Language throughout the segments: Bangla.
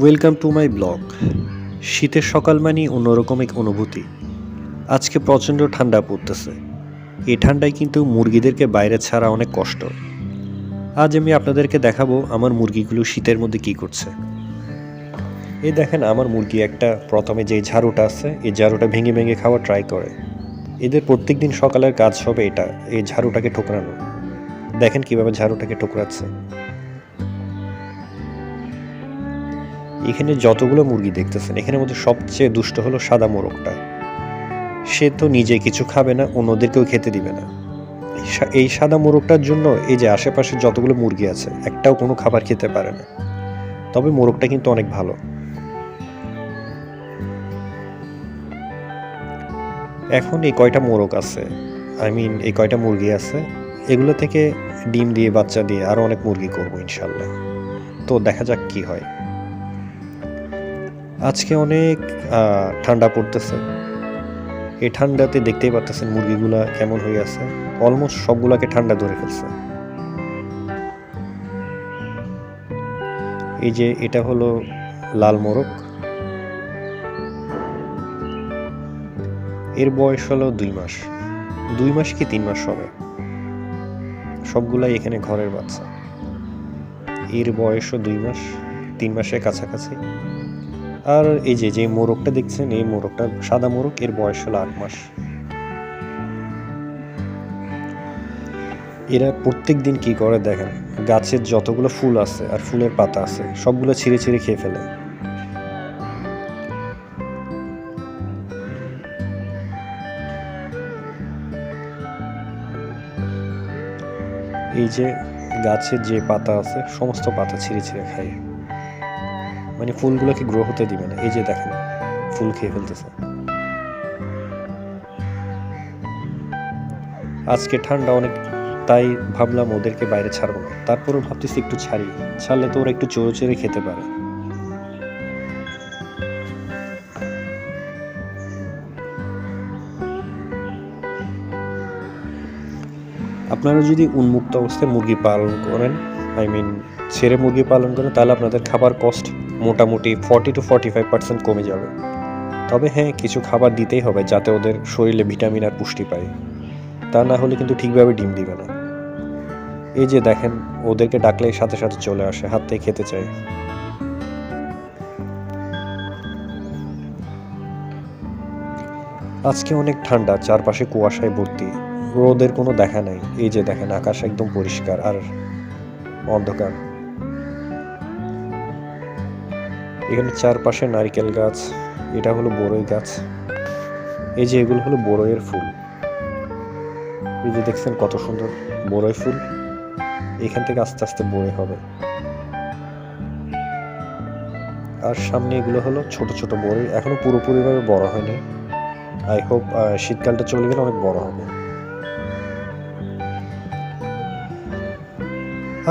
ওয়েলকাম টু মাই ব্লগ শীতের সকাল মানেই অন্যরকম এক অনুভূতি। আজকে প্রচণ্ড ঠান্ডা পড়তেছে। এই ঠান্ডায় কিন্তু মুরগিদেরকে বাইরে ছাড়া অনেক কষ্ট। আজ আমি আপনাদেরকে দেখাবো আমার মুরগিগুলো শীতের মধ্যে কি করছে। এই দেখেন, আমার মুরগি একটা, প্রথমে যে ঝাড়ুটা আছে, এই ঝাড়ুটা ভেঙে ভেঙে খাওয়া ট্রাই করে। এদের প্রত্যেক দিন সকালের কাজ হবে এটা, এই ঝাড়ুটাকে ঠোকরানো। দেখেন কীভাবে ঝাড়ুটাকে ঠোকরাচ্ছে। এখানে যতগুলো মুরগি দেখতেছেন, এখানের মধ্যে সবচেয়ে দুষ্ট হলো সাদা মোরগটা। সে তো নিজে কিছু খাবে না, অন্যদেরকেও খেতে দিবে না। এই সাদা মোরগটার জন্য এই যে আশেপাশে যতগুলো মুরগি আছে, একটাও কোনো খাবার খেতে পারে না। তবে মোরগটা কিন্তু অনেক ভালো। এখন এই কয়টা মোরগ আছে? আই মিন, এই কয়টা মুরগি আছে? এগুলো থেকে ডিম দিয়ে, বাচ্চা দিয়ে আরও অনেক মুরগি করব ইনশাল্লাহ। তো দেখা যাক কি হয়। আজকে অনেক ঠান্ডা পড়তেছে। এই ঠান্ডাতে দেখতেই পারতেছেন মুরগিগুলা কেমন হয়ে আছে। অলমোস্ট সবগুলাকে ঠান্ডা ধরে ফেলছে। এই যে এটা হলো লাল মোরগ। এর বয়স হলো দুই মাস। দুই মাস কি তিন মাস হবে? সবগুলাই এখানে ঘরের বাচ্চা। এর বয়সও দুই মাস, তিন মাসের কাছাকাছি। আর এই যে যে মোরগটা দেখছেন, এই মোরগটা সাদা মোরগ, এর বয়স হলো আট মাস। এরা প্রত্যেক দিন কি করে দেখেন? গাছের যতগুলো ফুল আছে আর ফুলের পাতা আছে, সবগুলো ছিঁড়ে ছিঁড়ে খেয়ে ফেলে। এই যে গাছের যে পাতা আছে, সমস্ত পাতা ছিঁড়ে ছিঁড়ে খায়। মানে ফুলগুলোকে গ্রো হতে দিবে না। এই যে দেখেন, ফুল খেয়ে ফেলতেছে। আজকে ঠান্ডা অনেক, তাই ভাবলাম ওদেরকে বাইরে ছাড়বো না। তারপরেও ভাবতেছি একটু ছাড়ি। ছাড়লে তো ওরা একটু চোরে চোরে খেতে পারে। আপনারা যদি উন্মুক্ত অবস্থায় মুরগি পালন করেন আই মিন ছেড়ে মুরগি পালন করেন, তাহলে আপনাদের খাবার কস্ট মোটামুটি forty two forty five percent কমে যাবে। তবে হ্যাঁ কিছু খাবার দিতেই হবে যাতে ওদের শরীরে ভিটামিন আর পুষ্টি পায়। তা না হলে কিন্তু ঠিকভাবে ডিম দিবে না। এই যে দেখেন, ওদেরকে ডাকলে সাথে সাথে চলে আসে, হাত থেকে খেতে চায়। আজকে অনেক ঠান্ডা, চারপাশে কুয়াশায় ভর্তি। রোদের কোনো দেখা নাই। এই যে দেখেন, আকাশ একদম পরিষ্কার আর অন্ধকার। এখানে চারপাশে নারকেল গাছ, এটা হলো বড়ই গাছ। এই যে এগুলো হলো বড়ইয়ের ফুল। এই যে দেখছেন কত সুন্দর বড়ই ফুল। এখান থেকে আস্তে আস্তে বড়ই হবে। আর সামনে এগুলো হলো ছোট ছোট বড়ই। এখনও পুরোপুরিভাবে বড় হয়নি। আই হোপ শীতকালটা চলে গেলে অনেক বড় হবে।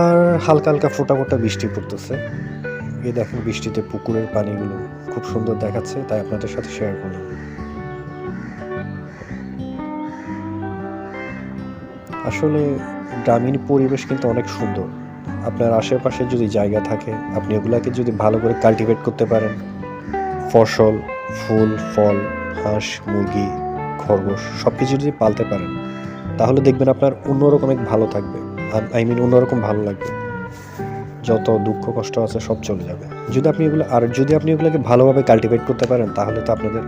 আর হালকা হালকা ফোটা ফোটা বৃষ্টি পড়তেছে। এই দেখেন বৃষ্টিতে পুকুরের পানিগুলো খুব সুন্দর দেখাচ্ছে, তাই আপনাদের সাথে শেয়ার করলাম। আসলে গ্রামীণ পরিবেশ কিন্তু অনেক সুন্দর। আপনার আশেপাশে যদি জায়গা থাকে, আপনি ওগুলাকে যদি ভালো করে কাল্টিভেট করতে পারেন। ফসল, ফুল, ফল, হাঁস, মুরগি, খরগোশ সব কিছু যদি পালতে পারেন, তাহলে দেখবেন আপনার অন্যরকম এক ভালো থাকবে। আই মিন অন্যরকম ভালো লাগবে। যত দুঃখ কষ্ট আছে সব চলে যাবে। যদি আপনি এগুলো আর যদি আপনি এগুলোকে ভালোভাবে কাল্টিভেট করতে পারেন, তাহলে তো আপনাদের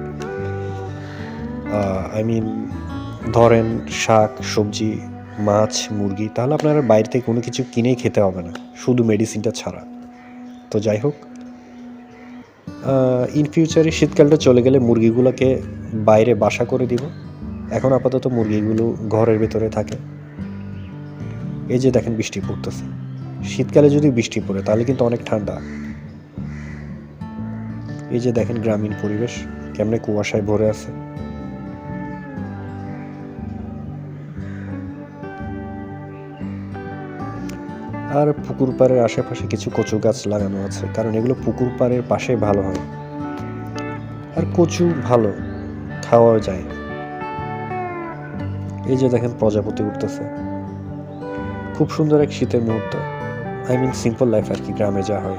আই মিন ধরেন শাক, সবজি, মাছ, মুরগি, তাহলে আপনারা বাইরে থেকে কোনো কিছু কিনেই খেতে হবে না, শুধু মেডিসিনটা ছাড়া। তো যাই হোক ইন ফিউচারে শীতকালটা চলে গেলে মুরগিগুলোকে বাইরে বাসা করে দিব। এখন আপাতত মুরগিগুলো ঘরের ভেতরে থাকে। এই যে দেখেন বৃষ্টি পড়তেছে। শীতকালে যদি বৃষ্টি পড়ে, তাহলে কিন্তু অনেক ঠান্ডা। এই যে দেখেন গ্রামীণ পরিবেশ, কেমনে কুয়াশায় ভরে আছে। আর পুকুর পাড়ের আশেপাশে কিছু কচু গাছ লাগানো আছে, কারণ এগুলো পুকুর পাড়ের পাশে ভালো হয়। আর কচু ভালো, খাওয়াও যায়। এই যে দেখেন প্রজাপতি উঠতেছে। খুব সুন্দর এক শীতের মুহূর্ত। আই মিন সিম্পল লাইফ আর কি, গ্রামে যা হয়।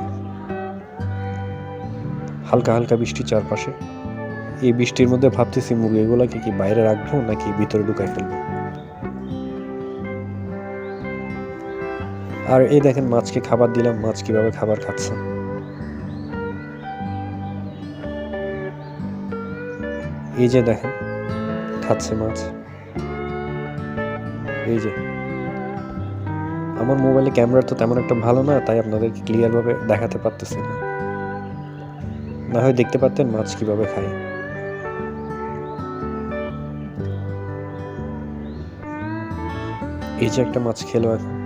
হালকা হালকা বৃষ্টি চারপাশে। এই বৃষ্টির মধ্যে ভাবতেছি মুরগিগুলোকে কি বাইরে রাখব নাকি ভিতরে ঢুকাই ফেলব? আর এই দেখেন, মাছকে খাবার দিলাম, মাছ কীভাবে খাবার খাচ্ছে। এই যে দেখেন, খাচ্ছে মাছ। এই যে। আমার মোবাইলে ক্যামেরা তো তেমন একটা ভালো না, তাই আপনাদেরকে ক্লিয়ারভাবে দেখাতে পারতেছি না। না হয় দেখতে পারতেন মাছ কীভাবে খায়। এই যে একটা মাছ খেলো এখন।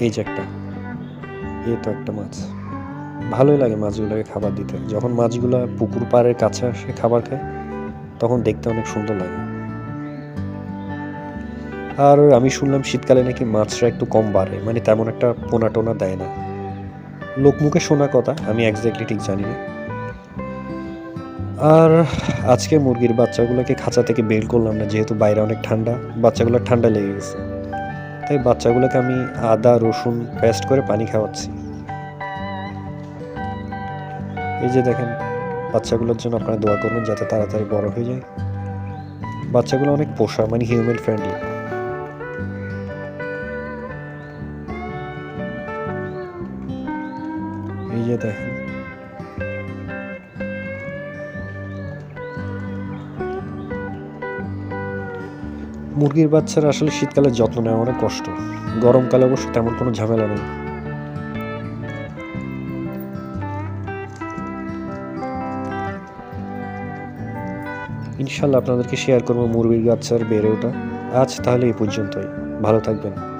এই যে একটা। এই তো একটা মাছ। ভালোই লাগে মাছগুলোকে খাবার দিতে। যখন মাছগুলো পুকুর পাড়ের কাছে আসে খাবার খায়, তখন দেখতে অনেক সুন্দর লাগে। আর আমি শুনলাম শীতকালে নাকি মাছটা একটু কম বাড়ে মানে তেমন একটা পোনা টোনা দেয় না। লোকমুখে শোনা কথা, আমি একজাক্টলি ঠিক জানি না। আর আজকে মুরগির বাচ্চাগুলোকে খাঁচা থেকে বের করলাম না, যেহেতু বাইরে অনেক ঠান্ডা, বাচ্চাগুলো ঠান্ডা লেগে গেছে। তাই বাচ্চাগুলোকে আমি আদা, রসুন পেস্ট করে পানি খাওয়াচ্ছি। এই যে দেখেন, বাচ্চাগুলোর জন্য আপনারা দোয়া করবেন যাতে তাড়াতাড়ি বড় হয়ে যায়। বাচ্চাগুলো অনেক পোষা মানে হিউম্যান ফ্রেন্ডলি যে দেখেন। মুরগির বাচ্চারা আসলে শীতকালে যত্ন নেওয়া অনেক কষ্ট। গরমকালে অবশ্য তেমন কোনো ঝামেলা নেই। ইনশাল্লাহ আপনাদেরকে শেয়ার করব মুরগির বাচ্চার বেড়ে ওঠা। আজ তাহলে এই পর্যন্তই। ভালো থাকবেন।